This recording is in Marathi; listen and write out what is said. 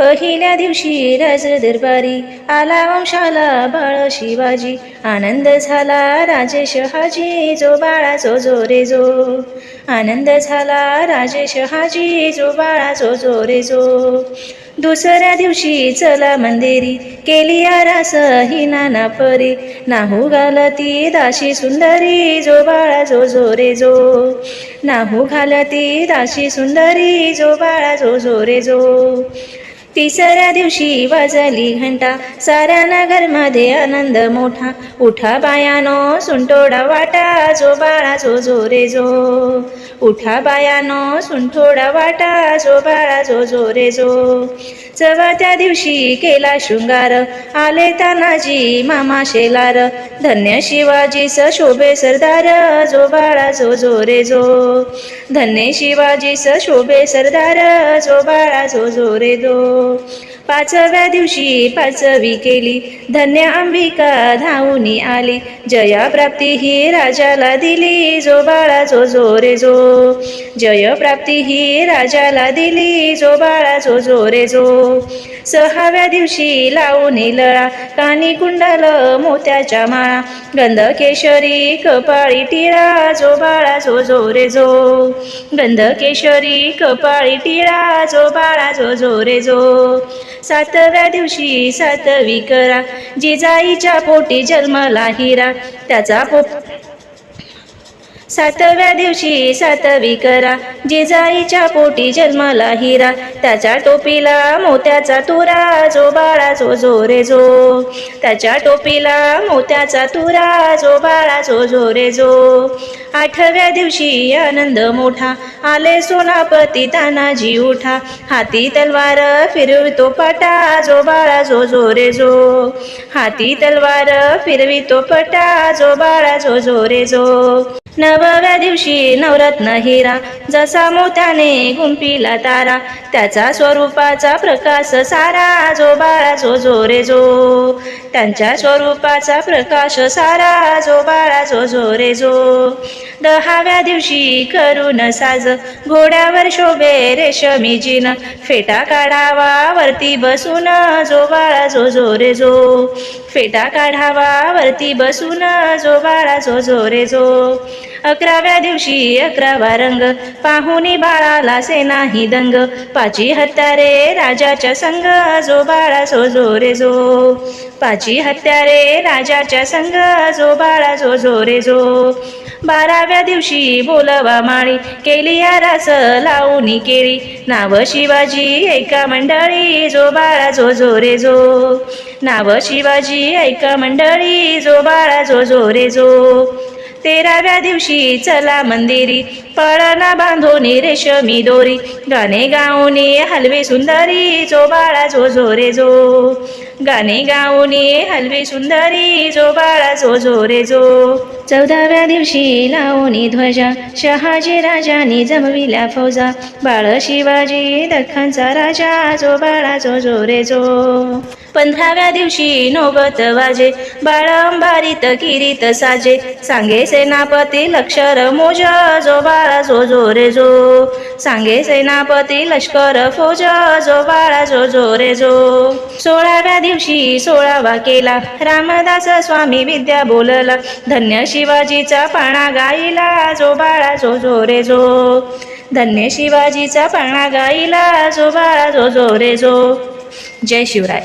पहिल्या दिवशी राज दरबारी आला वंशाला बाळ शिवाजी. आनंद झाला राजेश हाजी जो बाळा जो जो रे जो. आनंद झाला राजेश हाजी जो बाळा जो जो रे जो. दुसऱ्या दिवशी चला मंदिरी केली आरास ही नाना परी. नाहू घालती दाशी सुंदरी जो बाळा जो जो रे जो. नाहू घालती दाशी सुंदरी जो बाळा जो जो रे जो. तिसऱ्या दिवशी वाजली घंटा. साऱ्या नगरमध्ये आनंद मोठा. उठा बायानो सुंठोडा वाटा. जो बाळा जो जो रे जो. उठा बायानो सुंठोडा वाटा. जो बाळा जो जो रे जो. चवथ्या दिवशी केला शृंगार. आले तानाजी मामा शेलार. धन्य शिवाजीच शोभे सरदार. जो बाळा जो जो रे जो. धन्य शिवाजीच शोभे सरदार. जो बाळा जो जो रे जो. पाचव्या दिवशी पाचवी केली. धन्य अंबिका धावूनी आली. जया प्राप्ती ही राजाला दिली. जो बाळा जो जो रे जो. जय प्राप्ती ही राजाला दिली. जो बाळा जो जो रे जो. सहाव्या दिवशी लावून लळा. कानी कुंडल मोत्याच्या माळा. गंध केशरी कपाळी टिळा. जो बाळा जो जो रे जो. गंध केशरी कपाळी टिळा. जो बाळा जो जो रे जो. सातव्या दिवशी सातवी करा. जिजाईच्या पोटी जन्मला हिरा त्याचा पो सातव्या दिवशी सातवी करा. जिजाईच्या पोटी जन्माला हिरा. त्याच्या टोपीला मोत्याचा तुरा जो बाळा जो जो रे जो. त्याच्या टोपीला मोत्याचा तुरा जो बाळा जो जो रे जो. आठव्या दिवशी आनंद मोठा. आले सोनापती तानाजी उठा. हाती तलवार फिरवितो पटा जो बाळा जो जो रे जो. हाती तलवार फिरवितो पटा जो बाळा जो जो रे जो. नवव्या दिवशी नवरत्न हिरा जसा मोत्याने गुंपिला तारा त्याचा स्वरूपाचा प्रकाश सारा जो बाळा जो जो रे जो. त्यांच्या स्वरूपाचा प्रकाश सारा जो बाळा जो जो रे जो. दहाव्या दिवशी करून साज घोड्यावर शोभे रेशमी जिन फेटा काढावा वरती बसून जो बाळा जो जो रे जो. फेटा काढावा वरती बसून जो बाळा जो जो रे जो. अकराव्या दिवशी अकरावा रंग. पाहुणी बाळाला सेनाही दंग. पाची हत्यारे राजाच्या संग. जो बाळा सो जो रे जो. पाची हत्यारे राजाच्या संग. जो बाळा जो जो रे जो. बाराव्या दिवशी बोलवा माळी. केली रास लावणी केळी. नाव शिवाजी ऐका मंडळी. जो बाळा जो जो रे जो. नाव शिवाजी ऐका मंडळी. जो बाळा जो जो रे जो. तेराव्या दिवशी चला मंदिरी. पळना बांधोनी रेशमी दोरी. गाणे गाऊनी हलवे सुंदरी जो बाळा जो जो रे जो. गाणे गाऊनी हलवी सुंदरी जो बाळा जो जो रे जो. चौदाव्या दिवशी लावणी ध्वजा शहाजी राजानी जमविल्या फौजा. बाळ शिवाजी दख्खनचा राजा जो बाळा जो जो रे जो. पंधराव्या दिवशी नोबत वाजे बाळ अंबारीत किरीत साजे. सांगे सेनापती लक्षर मोज जो बाळा जो जो रे जो. सांगे सेनापती लष्कर फौज जो बाळा जो जो रे जो. सोळा दिवशी सोळावा केला. रामदास स्वामी विद्या बोलला. धन्य शिवाजीचा पाणा गाईला जो बाळा जो जो रे जो. धन्य शिवाजीचा पाणा गाईला जो बाळा जो जो रे जो. जय शिवराय.